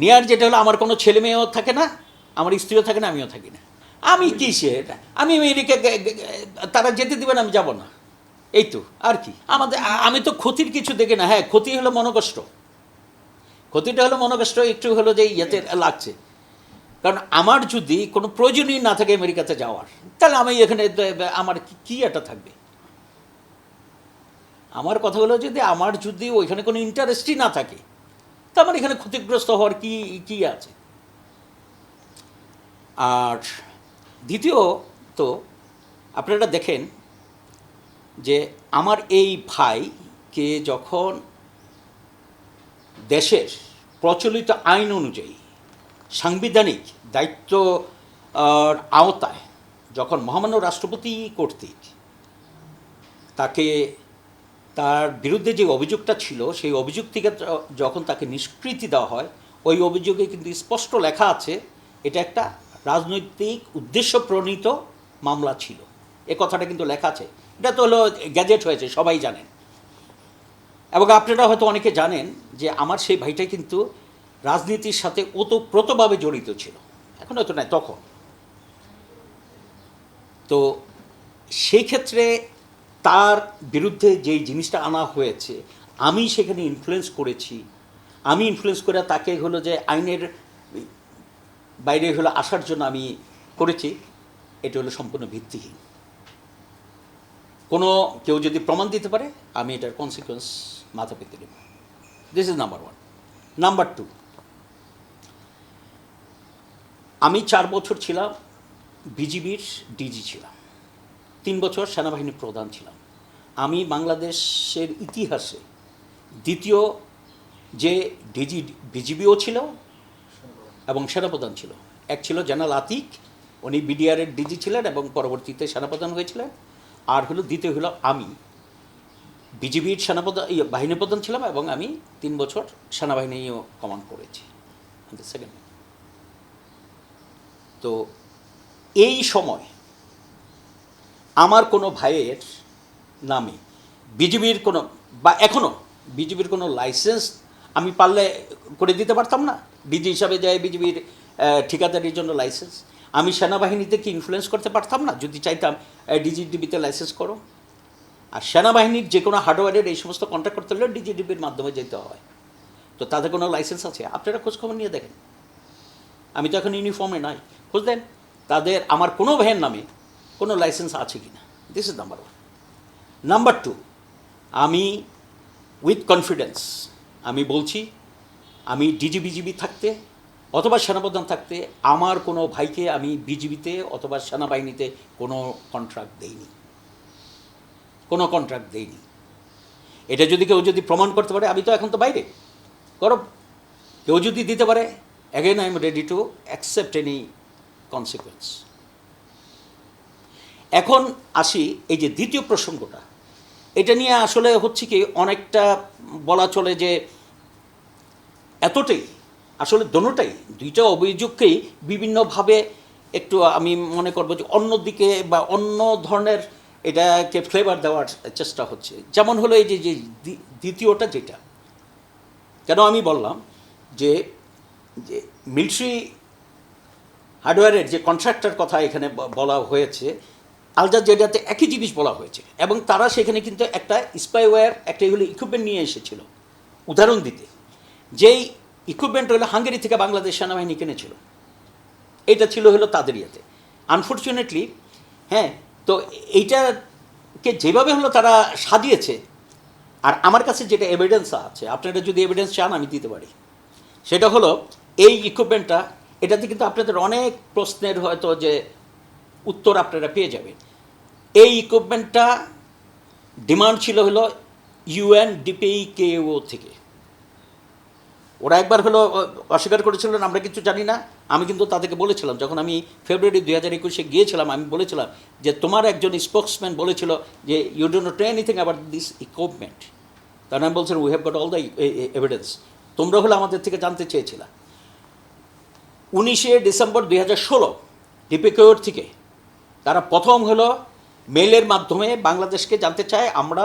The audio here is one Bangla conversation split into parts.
নেয়ার যেটা হলো, আমার কোনো ছেলে মেয়েও থাকে না, আমার স্ত্রীও থাকে না, আমিও থাকি না। আমি কি সে আমি আমেরিকা তারা যেতে দিবেন আমি যাব না। এই তো, আর কি? আমাদের আমি তো ক্ষতির কিছু দেখি না। হ্যাঁ ক্ষতি হলো মনোকষ্ট। ক্ষতিটা হলো মনোকষ্ট, একটু হলো যে ইয়েতে লাগছে। কারণ আমার যদি কোনো প্রয়োজনই না থাকে আমেরিকাতে যাওয়ার, তাহলে আমি এখানে আমার কি একটা থাকবে? আমার কথা হলো যদি আমার যদি ওইখানে কোনো ইন্টারেস্টই না থাকে তা আমার এখানে ক্ষতিগ্রস্ত হওয়ার কি কি আছে? আর দ্বিতীয় তো আপনারা দেখেন যে আমার এই ভাইকে যখন দেশের প্রচলিত আইন অনুযায়ী সাংবিধানিক দায়িত্ব আওতায় যখন মহামান্য রাষ্ট্রপতি কর্তৃক তাকে তার বিরুদ্ধে যে অভিযোগটা ছিল, সেই অভিযোগ থেকে যখন তাকে নিষ্কৃতি দেওয়া হয়, ওই অভিযোগে কিন্তু স্পষ্ট লেখা আছে, এটা একটা রাজনৈতিক উদ্দেশ্য প্রণীত মামলা ছিল। এ কথাটা কিন্তু লেখা আছে। এটা তো হলো গ্যাজেট হয়েছে, সবাই জানেন। এবং আপনারা হয়তো অনেকে জানেন যে আমার সেই ভাইটা কিন্তু রাজনীতির সাথে ওতপ্রোতভাবে জড়িত ছিল। এখন হয়তো নয়, তখন। তো সেই ক্ষেত্রে তার বিরুদ্ধে যেই জিনিসটা আনা হয়েছে, আমি সেখানে ইনফ্লুয়েন্স করেছি। আমি ইনফ্লুয়েন্স করে তাকে হলো যে আইনের বাইরে হলো আসার জন্য আমি করেছি, এটা হলো সম্পূর্ণ ভিত্তিহীন। কোনো, কেউ যদি প্রমাণ দিতে পারে, আমি এটার কনসিকোয়েন্স মাথা পেতে নেব। This is number one number two আমি চার বছর ছিলাম বিজিবির ডিজি ছিলাম। তিন বছর সেনাবাহিনী প্রধান ছিলাম। আমি বাংলাদেশের ইতিহাসে দ্বিতীয় যে ডিজি, বিজিবিও ছিল এবং সেনাপ্রধান ছিল। এক ছিল জেনারেল আতিক, উনি বিডিআরের ডিজি ছিলেন এবং পরবর্তীতে সেনাপ্রধান হয়েছিলেন। আর হলো দ্বিতীয় হলো আমি। বিজিবির সেনাপ্রধান বাহিনী প্রধান ছিলাম এবং আমি তিন বছর সেনাবাহিনীও কমান্ড করেছি। সেকেন্ড তো এই সময় আমার কোনো ভাইয়ের নামে বিজিবির কোনো, বা এখনও বিজিবির কোনো লাইসেন্স আমি পারলে করে দিতে পারতাম না। ডিজি হিসাবে যায় বিজিবির ঠিকাদারির জন্য লাইসেন্স। আমি সেনাবাহিনীতে কি ইনফ্লুয়েন্স করতে পারতাম না? যদি চাইতাম ডিজিডিবিতে লাইসেন্স করো। আর সেনাবাহিনীর যে কোনো হার্ডওয়্যারের এই সমস্ত কন্ট্যাক্ট করতে হলে ডিজিডিবির মাধ্যমে যেতে হয়। তো তাদের কোনো লাইসেন্স আছে? আপনারা খোঁজখবর নিয়ে দেখেন। আমি তো এখন ইউনিফর্মে নাই। খোঁজ দেন তাদের, আমার কোনো ভাইয়ের নামে কোনো লাইসেন্স আছে কি না this is number one number two আমি উইথ কনফিডেন্স আমি বলছি, আমি ডিজি বিজিবি থাকতে অথবা সেনাপ্রধান থাকতে আমার কোনো ভাইকে আমি বিজিবিতে অথবা সেনাবাহিনীতে কোনো কন্ট্রাক্ট দেইনি। কোনো কন্ট্রাক্ট দেইনি। এটা যদি কেউ যদি প্রমাণ করতে পারে, আমি তো এখন তো বাইরে। করো কেউ যদি দিতে পারে again I am ready to accept any consequence এখন আসি এই যে দ্বিতীয় প্রসঙ্গটা। এটা নিয়ে আসলে হচ্ছে কি অনেকটা বলা চলে যে এতটাই, আসলে দোনোটাই, দুইটা অভিযোগকেই বিভিন্নভাবে একটু আমি মনে করব যে অন্য দিকে বা অন্য ধরনের এটাকে ফ্লেভার দেওয়ার চেষ্টা হচ্ছে। যেমন হলো এই যে যে দ্বিতীয়টা যেটা, কেন আমি বললাম যে যে মিলিটারি হার্ডওয়্যারের যে কন্ট্রাক্টর কথা এখানে বলা হয়েছে আলজা জেডাতে একই জিনিস বলা হয়েছে এবং তারা সেখানে কিন্তু একটা স্পাইওয়্যার একটা এগুলো ইকুইপমেন্ট নিয়ে এসেছিল। উদাহরণ দিতে, যেই ইকুইপমেন্ট হলো হাঙ্গেরি থেকে বাংলাদেশ সেনাবাহিনী কিনেছিল। এটা ছিল হলো তাদের ইয়েতে আনফর্চুনেটলি হ্যাঁ তো এইটাকে যেভাবে হলো তারা সাজিয়েছে, আর আমার কাছে যেটা এভিডেন্স আছে, আপনারা যদি এভিডেন্স চান, আমি দিতে পারি। সেটা হলো এই ইকুইপমেন্টটা এটাতে কিন্তু আপনাদের অনেক প্রশ্নের হয়তো যে উত্তর আপনারা পেয়ে যাবেন। এই ইকুইপমেন্টটা ডিমান্ড ছিল হলো ইউএন ডিপিকেও থেকে। ওরা একবার হলো অস্বীকার করেছিলেন, আমরা কিছু জানি না। আমি কিন্তু তাদেরকে বলেছিলাম, যখন আমি ফেব্রুয়ারি দুই হাজার একুশে গিয়েছিলাম, আমি বলেছিলাম যে তোমার একজন স্পোক্সম্যান বলেছিল যে you don't know anything about this equipment তখন আমি বলছিলাম we have got all the evidence তোমরা হলো আমাদের থেকে জানতে চেয়েছিলা। উনিশে ডিসেম্বর দুই হাজার ষোলো ডিপিকেওর থেকে, তারা প্রথম হলো মেলের মাধ্যমে বাংলাদেশকে জানতে চায় আমরা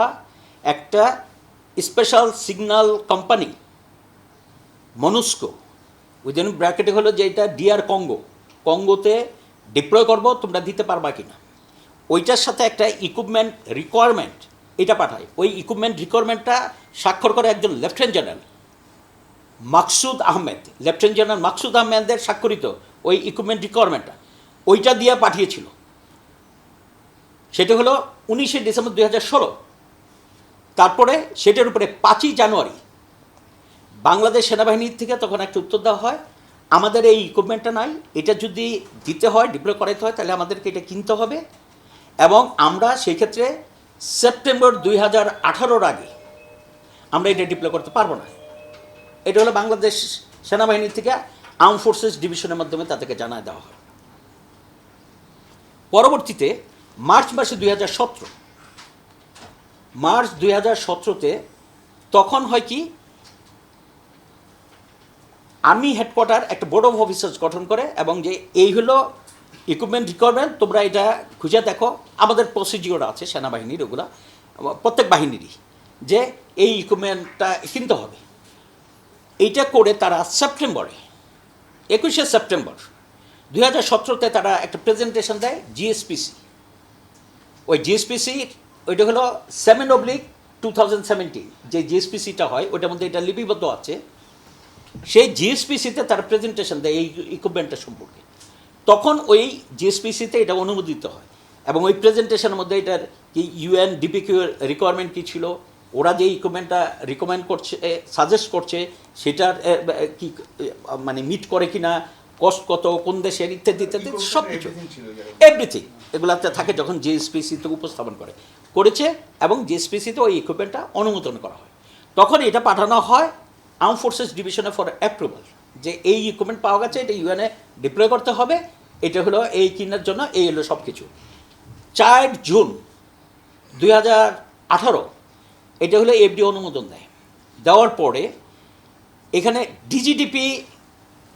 একটা special signal company MONUSCO within ব্র্যাকেটে হলো যে এটা ডিআর কঙ্গো কঙ্গোতে ডিপ্লয় করব, তোমরা দিতে পারবা কি না ওইটার সাথে একটা ইকুইপমেন্ট রিকোয়ারমেন্ট এটা পাঠায় ওই ইকুইপমেন্ট রিকোয়ারমেন্টটা স্বাক্ষর করে একজন lieutenant general Maksud Ahmed. Lieutenant general Maksud আহমেদের স্বাক্ষরিত ওই ইকুইপমেন্ট রিকোয়ারমেন্টটা ওইটা দিয়ে পাঠিয়েছিল। সেটা হলো উনিশে ডিসেম্বর দুই হাজার ষোলো। তারপরে সেটার উপরে পাঁচই জানুয়ারি, বাংলাদেশ সেনাবাহিনীর থেকে তখন একটা উত্তর দেওয়া হয়, আমাদের এই ইকুইপমেন্টটা নাই, এটা যদি দিতে হয় ডিপ্লয় করাতে হয়, তাহলে আমাদেরকে এটা কিনতে হবে। এবং আমরা সেই ক্ষেত্রে সেপ্টেম্বর দুই হাজার আঠারোর আগে আমরা এটা ডিপ্লয় করতে পারব না। এটা হলো বাংলাদেশ সেনাবাহিনী থেকে আর্ম ফোর্সেস ডিভিশনের মাধ্যমে তাদেরকে জানায় দেওয়া হয়। পরবর্তীতে মার্চ মাসে দুই হাজার সতেরো। মার্চ দুই হাজার সতেরোতে তখন হয় কি আর্মি হেডকোয়ার্টার একটা বোর্ড অফ অফিসার্স গঠন করে এবং যে এই হলো ইকুইপমেন্ট রিকোয়ারমেন্ট তোমরা এটা খুঁজে দেখো। আমাদের প্রসিডিওর আছে, সেনাবাহিনীর ওগুলা, প্রত্যেক বাহিনীরই, যে এই ইকুইপমেন্টটা কিনতে হবে। এইটা করে তারা সেপ্টেম্বরে, একুশে সেপ্টেম্বর দুই হাজার সতেরোতে তারা একটা প্রেজেন্টেশন দেয় জিএসপিসি ওই জিএসপিসি ওইটা হলো seven oblique two thousand seventeen যে জিএসপিসিটা হয়, ওইটার মধ্যে এটা লিপিবদ্ধ আছে। সেই জিএসপিসিতে তার প্রেজেন্টেশন দেয় এই ইকুইপমেন্টটা সম্পর্কে। তখন ওই জিএসপিসিতে এটা অনুমোদিত হয়। এবং ওই প্রেজেন্টেশনের মধ্যে এটার কি ইউএন ডিপিকিউ রিকোয়ারমেন্ট কী ছিল, ওরা যে ইকুইপমেন্টটা রিকমেন্ড করছে সাজেস্ট করছে, সেটার কি মানে মিট করে কিনা কস্ট কত কোন দেশের ইত্যাদি ইত্যাদি সব কিছু। এভরিথিং এগুলাতে থাকে যখন জিএসপিসিতে উপস্থাপন করে। করেছে এবং জিএসপিসিতে ওই ইকুইপমেন্টটা অনুমোদন করা হয়। তখন এটা পাঠানো হয় আর্ম ফোর্সেস ডিভিশনে ফর অ্যাপ্রুভাল যে এই ইকুইপমেন্ট পাওয়া গেছে এটা ইউএনএ ডিপ্লয় করতে হবে এটা হলো এই কিনার জন্য এই হলো সব কিছু চার জুন দুই হাজার আঠারো এটা হলো এফডি অনুমোদন দেয়। দেওয়ার পরে এখানে ডিজিডিপি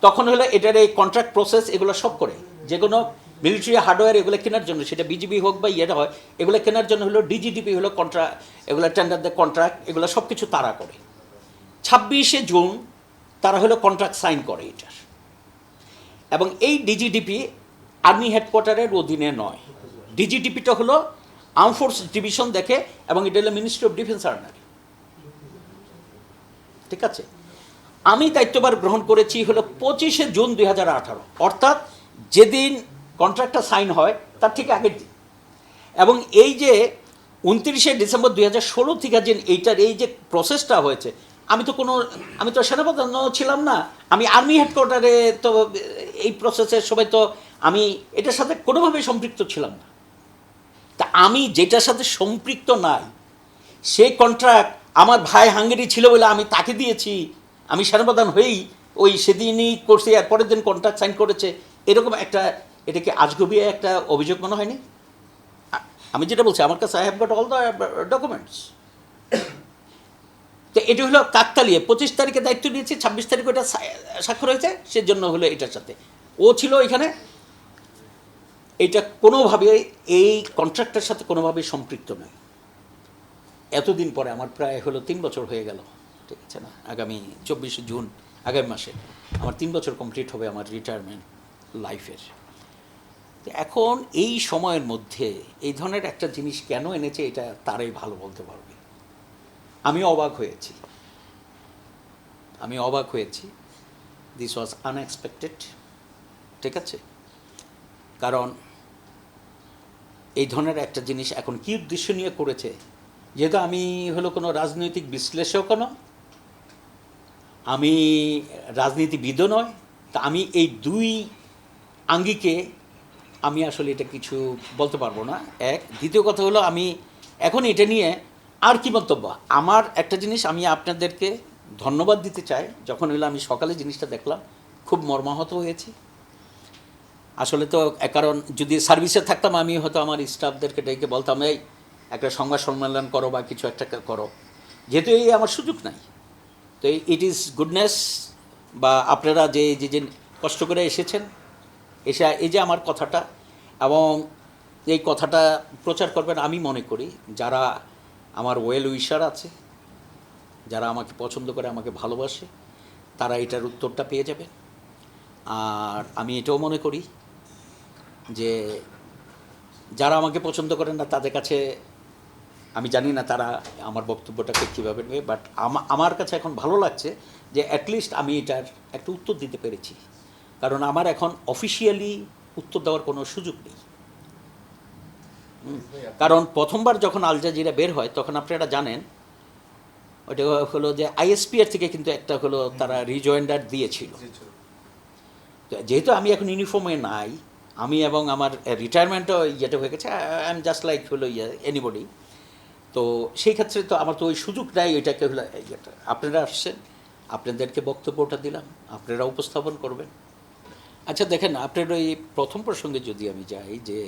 তখন হলো এটার এই কন্ট্রাক্ট প্রসেস এগুলো সব করে। যে কোনো মিলিটারি হার্ডওয়্যার এগুলো কেনার জন্য, সেটা বিজিবি হোক বা ইয়েটা হয়, এগুলো কেনার জন্য হলো ডিজিডিপি হলো কন্ট্রা এগুলো টেন্ডার কন্ট্রাক্ট এগুলো সব কিছু তারা করে। ছাব্বিশে জুন তারা হলো কন্ট্রাক্ট সাইন করে এটার। এবং এই ডিজিডিপি আর্মি হেডকোয়ার্টারের অধীনে নয়। ডিজিডিপিটা হলো আর্ম ফোর্স ডিভিশন দেখে, এবং এটা হলো মিনিস্ট্রি অফ ডিফেন্স আর্নার ঠিক আছে? আমি দায়িত্বভার গ্রহণ করেছি হলো পঁচিশে জুন দুই হাজার আঠারো। অর্থাৎ যেদিন কন্ট্রাক্টটা সাইন হয়, তার ঠিক আগের দিন। এবং এই যে উনত্রিশে ডিসেম্বর দুই হাজার ষোলো থেকে যে এইটার এই যে প্রসেসটা হয়েছে, আমি তো কোনো, আমি তো সেনাপ্রধান ছিলাম না। আমি আর্মি হেডকোয়ার্টারে তো এই প্রসেসের সময় তো আমি এটার সাথে কোনোভাবেই সম্পৃক্ত ছিলাম না। তা আমি যেটার সাথে সম্পৃক্ত নাই, সেই কন্ট্রাক্ট আমার ভাই হাঙ্গেরি ছিল বলে আমি তাকে দিয়েছি। আমি সেনাপ্রধান হয়েই ওই সেদিনই করছি, আর পরের দিন কন্ট্রাক্ট সাইন করেছে। এরকম একটা, এটাকে আজগবি একটা অভিযোগ মনে হয়নি? আমি যেটা বলছি, আমার কাছে I have got all the documents তো এটা হলো কাকতালিয়ে। পঁচিশ তারিখে দায়িত্ব নিয়েছি, ছাব্বিশ তারিখে সা- স্বাক্ষর হয়েছে, সেজন্য হলো এটার সাথে। ও ছিল এখানে। এটা কোনোভাবে, এই কন্ট্রাক্টের সাথে কোনোভাবেই সম্পৃক্ত নয়। এতদিন পরে, আমার প্রায় হলো তিন বছর হয়ে গেল। ঠিক আছে না। আগামী চব্বিশে জুন, আগামী মাসে আমার তিন বছর কমপ্লিট হবে আমার রিটায়ারমেন্ট লাইফের এখন এই সময়ের মধ্যে এই ধরনের একটা জিনিস কেন এনেছে এটা তারাই ভালো বলতে পারবে। আমি অবাক হয়েছি। আমি অবাক হয়েছি। দিস ওয়াজ আনএক্সপেক্টেড ঠিক আছে? কারণ এই ধরনের একটা জিনিস এখন কী উদ্দেশ্য নিয়ে করেছে? যেহেতু আমি হলো কোনো রাজনৈতিক বিশ্লেষকও নয় আমি রাজনীতিবিদও নয়, তা আমি এই দুই আঙ্গিকে আমি আসলে এটা কিছু বলতে পারব না। এক, দ্বিতীয় কথা হলো আমি এখন এটা নিয়ে আর কি বক্তব্য? আমার একটা জিনিস আমি আপনাদেরকে ধন্যবাদ দিতে চাই, যখন হলো আমি সকালে জিনিসটা দেখলাম, খুব মর্মাহত হয়েছি। আসলে তো কারণ যদি সার্ভিসে থাকতাম আমি হয়তো আমার স্টাফদেরকে ডেকে বলতাম, এই, একটা সংবাদ সম্মেলন করো বা কিছু একটা করো। যেহেতু এই আমার সুযোগ নাই। তো ইট ইজ গুডনেস বা আপনারা যে যে যে কষ্ট করে এসেছেন, এসে, এই যে আমার কথাটা এবং এই কথাটা প্রচার করবেন আমি মনে করি যারা আমার ওয়েল উইশার আছে, যারা আমাকে পছন্দ করে, আমাকে ভালোবাসে, তারা এটার উত্তরটা পেয়ে যাবে আর আমি এটাও মনে করি যে যারা আমাকে পছন্দ করেন না, তাদের কাছে আমি জানি না তারা আমার বক্তব্যটাকে কীভাবে নেবে বাট আমার কাছে এখন ভালো লাগছে যে অ্যাটলিস্ট আমি এটার একটা উত্তর দিতে পেরেছি। কারণ আমার এখন অফিসিয়ালি উত্তর দেওয়ার কোনো সুযোগ নেই। কারণ প্রথমবার যখন আল জাজিরা বের হয় তখন আপনারা জানেন ওটা হলো যে আইএসপিআর থেকে কিন্তু একটা হলো তারা রিজয়েন্ডার দিয়েছিল। তো যেহেতু আমি এখন ইউনিফর্মে নাই আমি এবং আমার রিটায়ারমেন্টও ইয়েটা হয়ে গেছে আই এম জাস্ট লাইক হলো ইয়ে এনিবডি তো সেই ক্ষেত্রে তো আমার তো ওই সুযোগ নাই ওইটাকে হলো আপনারা আসছেন, আপনাদেরকে বক্তব্যটা দিলাম, আপনারা উপস্থাপন করবেন। আচ্ছা দেখেন, আপনার ওই প্রথম প্রসঙ্গে যদি আমি যাই, যে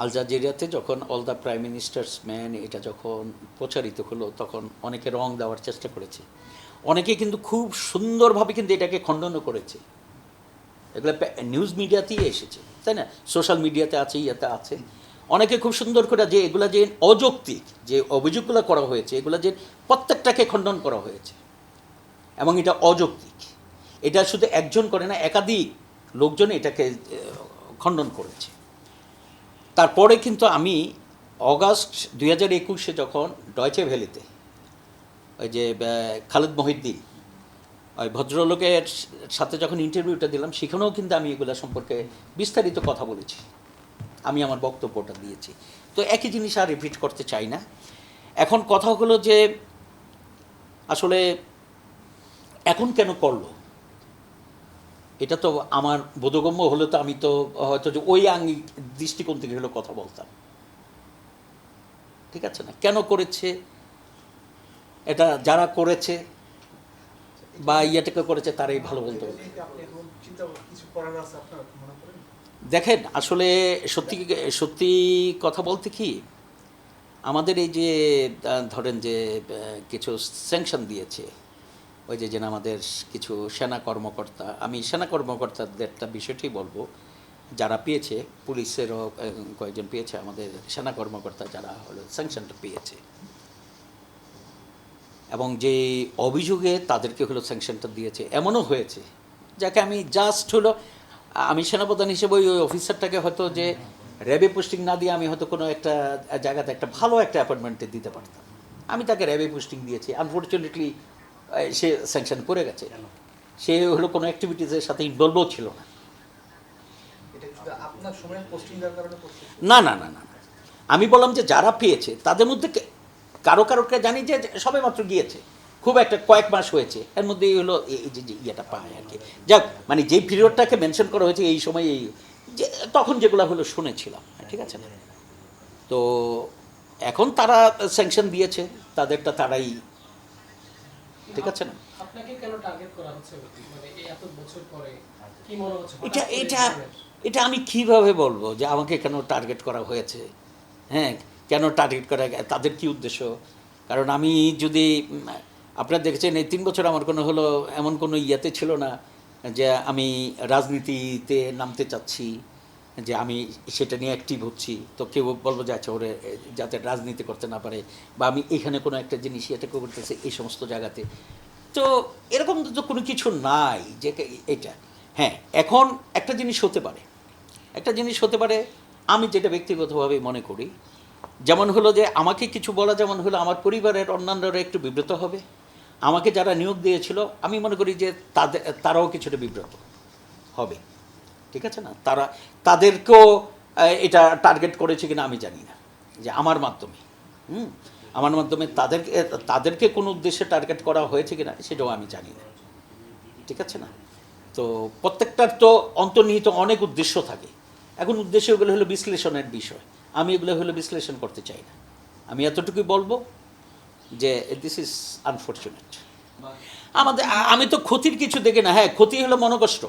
আল জাজিরিয়াতে যখন all the prime ministers man এটা যখন প্রচারিত হলো, তখন অনেকে রং দেওয়ার চেষ্টা করেছে। অনেকে কিন্তু খুব সুন্দরভাবে কিন্তু এটাকে খণ্ডনও করেছে। এগুলো নিউজ মিডিয়াতেই এসেছে, তাই না? সোশ্যাল মিডিয়াতে আছে, ইয়েতে আছে। অনেকে খুব সুন্দর করে যে এগুলা যে অযৌক্তিক যে অভিযোগগুলো করা হয়েছে, এগুলো যে প্রত্যেকটাকে খণ্ডন করা হয়েছে, এবং এটা অযৌক্তিক। এটা শুধু একজন করে না, একাধিক লোকজন এটাকে খণ্ডন করেছে। তারপরে কিন্তু আমি অগাস্ট দুই হাজার একুশে যখন ডয়চে ভ্যালিতে ওই যে খালেদ মহিদ্দিন ওই ভদ্রলোকের সাথে যখন ইন্টারভিউটা দিলাম, সেখানেও কিন্তু আমি এগুলো সম্পর্কে বিস্তারিত কথা বলেছি। আমি আমার বক্তব্যটা দিয়েছি। তো একই জিনিস আর রিপিট করতে চাই না। এখন কথা হলো যে, আসলে এখন কেন করল? এটা তো আমার বোধগম্য হলে তো আমি তো হয়তো যে ওই আঙ্গিক দৃষ্টিকোণ থেকে হলো কথা বলতাম। ঠিক আছে না? কেন করেছে? এটা যারা করেছে বা ইয়েটাকে করেছে তারাই ভালো বলতে পারবে দেখেন, আসলে সত্যি সত্যি কথা বলতে কি, আমাদের এই যে ধরেন যে কিছু স্যাংশন দিয়েছে, ওই যে যেন আমাদের কিছু সেনা কর্মকর্তা, আমি সেনা কর্মকর্তাদেরটা বিষয়টি বলব, যারা পেয়েছে, পুলিশেরও কয়েকজন পেয়েছে, আমাদের সেনা কর্মকর্তা যারা হলো স্যাংশনটা পেয়েছে। এবং যে অভিযোগে তাদেরকে হলো স্যাংশনটা দিয়েছে, এমনও হয়েছে, যাকে আমি জাস্ট হলো আমি সেনাপ্রধান হিসেবে ওই অফিসারটাকে হয়তো যে র্যাবে পোস্টিং না দিয়ে আমি হয়তো কোনো একটা জায়গাতে একটা ভালো একটা অ্যাপয়েন্টমেন্টে দিতে পারতাম। আমি তাকে র্যাবে পোস্টিং দিয়েছি। আনফর্চুনেটলি সে স্যাংশন করে গেছে। সে হলো কোনো অ্যাক্টিভিটিসের সাথে ইনভলভও ছিল না। না না না না। আমি বললাম যে যারা পেয়েছে তাদের মধ্যে কারও কারোকে জানি যে সবে মাত্র গিয়েছে। খুব একটা কয়েক মাস হয়েছে। এর মধ্যে এই হলো এই যে যে ইয়েটা পায় আর কি। যাক মানে যেই পিরিয়ডটাকে মেনশন করা হয়েছে এই সময় এই যে তখন যেগুলো হলো শুনেছিলাম ঠিক আছে না? তো এখন তারা স্যাংশন দিয়েছে তাদেরটা তারাই ঠিক আছে না? মানে এটা এটা এটা আমি কীভাবে বলব যে আমাকে কেন টার্গেট করা হয়েছে? হ্যাঁ কেন টার্গেট করা তাদের কি উদ্দেশ্য? কারণ আমি যদি আপনারা দেখেছেন, এই তিন বছর আমার কোনো হলো এমন কোনো ইয়েতে ছিল না যে আমি রাজনীতিতে নামতে চাচ্ছি, যে আমি সেটা নিয়ে অ্যাক্টিভ হচ্ছি। তো কেউ বলব যে আচ্ছা ওরে, যাতে রাজনীতি করতে না পারে বা আমি এখানে কোনো একটা জিনিস এটা করতেছে এই সমস্ত জায়গাতে। তো এরকম তো কোনো কিছু নাই, যে এটা। হ্যাঁ এখন একটা জিনিস হতে পারে। একটা জিনিস হতে পারে, আমি যেটা ব্যক্তিগতভাবে মনে করি, যেমন হলো যে, আমাকে কিছু বলা, যেমন হলো আমার পরিবারের অন্যান্যরা একটু বিব্রত হবে। আমাকে যারা নিয়োগ দিয়েছিল, আমি মনে করি যে তাদের, তারাও কিছুটা বিব্রত হবে। ঠিক আছে না? তারা, তাদেরকেও এটা টার্গেট করেছে কিনা আমি জানি না। যে আমার মাধ্যমে, হুম? আমার মাধ্যমে তাদেরকে তাদেরকে কোনো উদ্দেশ্যে টার্গেট করা হয়েছে কিনা সেটাও আমি জানি না। ঠিক আছে না? তো প্রত্যেকটার তো অন্তর্নিহিত অনেক উদ্দেশ্য থাকে। এখন উদ্দেশ্য এগুলো হলো বিশ্লেষণের বিষয়। আমি এগুলো হলো বিশ্লেষণ করতে চাই না। আমি এতটুকুই বলব যে দিস ইজ আনফর্চুনেট আমাদের আমি তো ক্ষতির কিছু দেখি না। হ্যাঁ ক্ষতি হলো মনোকষ্ট।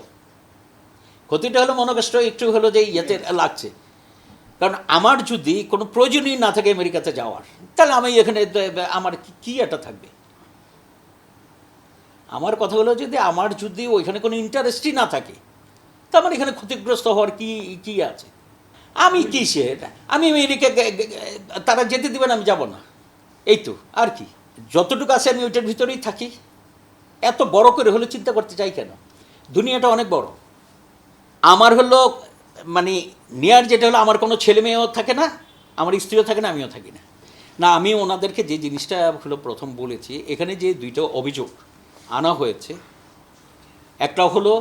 ক্ষতিটা হলো মনোকষ্ট একটু হলো যে ইয়েতে লাগছে। কারণ আমার যদি কোনো প্রয়োজনই না থাকে আমেরিকাতে যাওয়ার তাহলে আমি এখানে আমার কি- কি একটা থাকবে? আমার কথা হলো যদি আমার যদি ওইখানে কোনো ইন্টারেস্টই না থাকে তা আমার এখানে ক্ষতিগ্রস্ত হওয়ার কি কি আছে? আমি কিসের? আমি আমেরিকা তারা যেতে দিবেন আমি যাব না। এই তো আর কি। যতটুকু আছে আমি ওইটার ভিতরেই থাকি। এত বড় করে হলে চিন্তা করতে চাই কেন? দুনিয়াটা অনেক বড়। আমার হলো মানে নেয়ার যেটা হলো, আমার কোনো ছেলে মেয়েও থাকে না, আমার স্ত্রীও থাকে না, আমিও থাকি না। না, আমি ওনাদেরকে যে জিনিসটা হলো প্রথম বলেছি, এখানে যে দুইটা অভিযোগ আনা হয়েছে, একটা হলো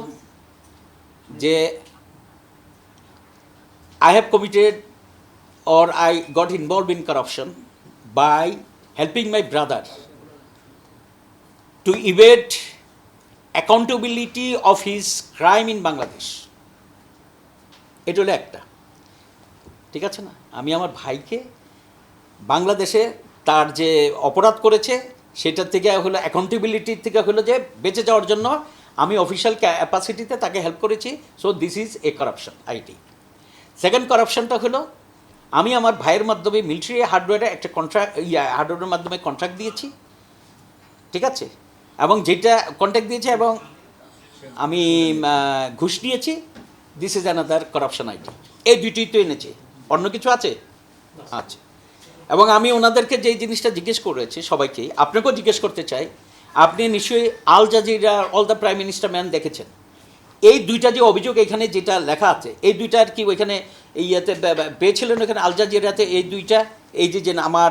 যে I have committed or I got involved in corruption by helping my brother to evade accountability of his crime in Bangladesh. এটা হলো একটা। ঠিক আছে না? আমি আমার ভাইকে বাংলাদেশে তার যে অপরাধ করেছে, সেটার থেকে হলো অ্যাকাউন্টেবিলিটির থেকে হলো যে বেঁচে যাওয়ার জন্য আমি অফিসিয়াল ক্যাপাসিটিতে তাকে হেল্প করেছি। So this is a corruption I did second করাপশনটা হলো আমি আমার ভাইয়ের মাধ্যমে মিলিটারি হার্ডওয়্যারে একটা কন্ট্রাক্ট ইয়া হার্ডওয়্যারের মাধ্যমে কন্ট্রাক্ট দিয়েছি। ঠিক আছে? এবং যেটা কন্ট্রাক্ট দিয়েছে এবং আমি ঘুষ নিয়েছি this is another corruption I did এই দুইটি তো এনেছে। অন্য কিছু আছে? আচ্ছা এবং আমি ওনাদেরকে যে জিনিসটা জিজ্ঞেস করেছি সবাইকে আপনাকেও জিজ্ঞেস করতে চাই, আপনি নিশ্চয়ই Al Jazeera all the prime minister man দেখেছেন। এই দুইটা যে অভিযোগ এখানে যেটা লেখা আছে, এই দুইটার কি ওইখানে এই ইয়েতে পেয়েছিলেন ওখানে আল জাজিরাতে এই দুইটা। এই যে যে আমার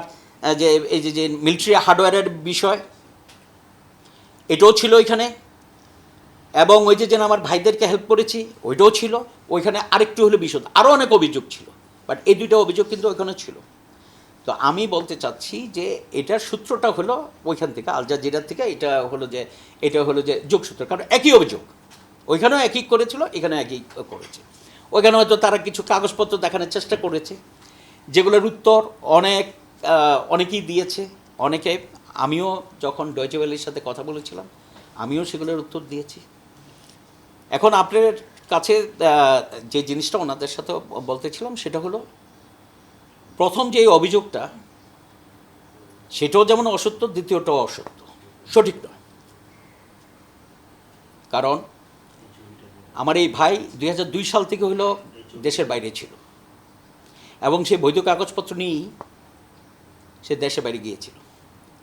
যে, এই যে যে মিলিটারি হার্ডওয়্যারের বিষয়, এটাও ছিল ওইখানে। এবং ওই যে যেন আমার ভাইদেরকে হেল্প করেছি, ওইটাও ছিল। ওইখানে আরেকটু হলে বিশদ। আরও অনেক অভিযোগ ছিল বাট এই দুইটা অভিযোগ কিন্তু ওইখানে ছিল। তো আমি বলতে চাচ্ছি যে এটার সূত্রটা হলো ওইখান থেকে, আল জাজিরার থেকে, এটা হলো যে, এটা হলো যে যোগসূত্র। কারণ একই অভিযোগ। ওইখানেও একই করেছিল, এখানেও একই করেছে। ওইখানে হয়তো তারা কিছু কাগজপত্র দেখানোর চেষ্টা করেছে, যেগুলোর উত্তর অনেক অনেকেই দিয়েছে। অনেকে, আমিও যখন ডয়চে ভ্যালির সাথে কথা বলেছিলাম, আমিও সেগুলোর উত্তর দিয়েছি। এখন আপনার কাছে যে জিনিসটা ওনাদের সাথে বলতেছিলাম, সেটা হলো, প্রথম যে অভিযোগটা, সেটাও যেমন অসত্য, দ্বিতীয়টাও অসত্য। সঠিক নয়। কারণ আমার এই ভাই দুই হাজার দুই সাল থেকে হলো দেশের বাইরে ছিল। এবং সে বৈধ কাগজপত্র নিয়েই সে দেশে বাইরে গিয়েছিল।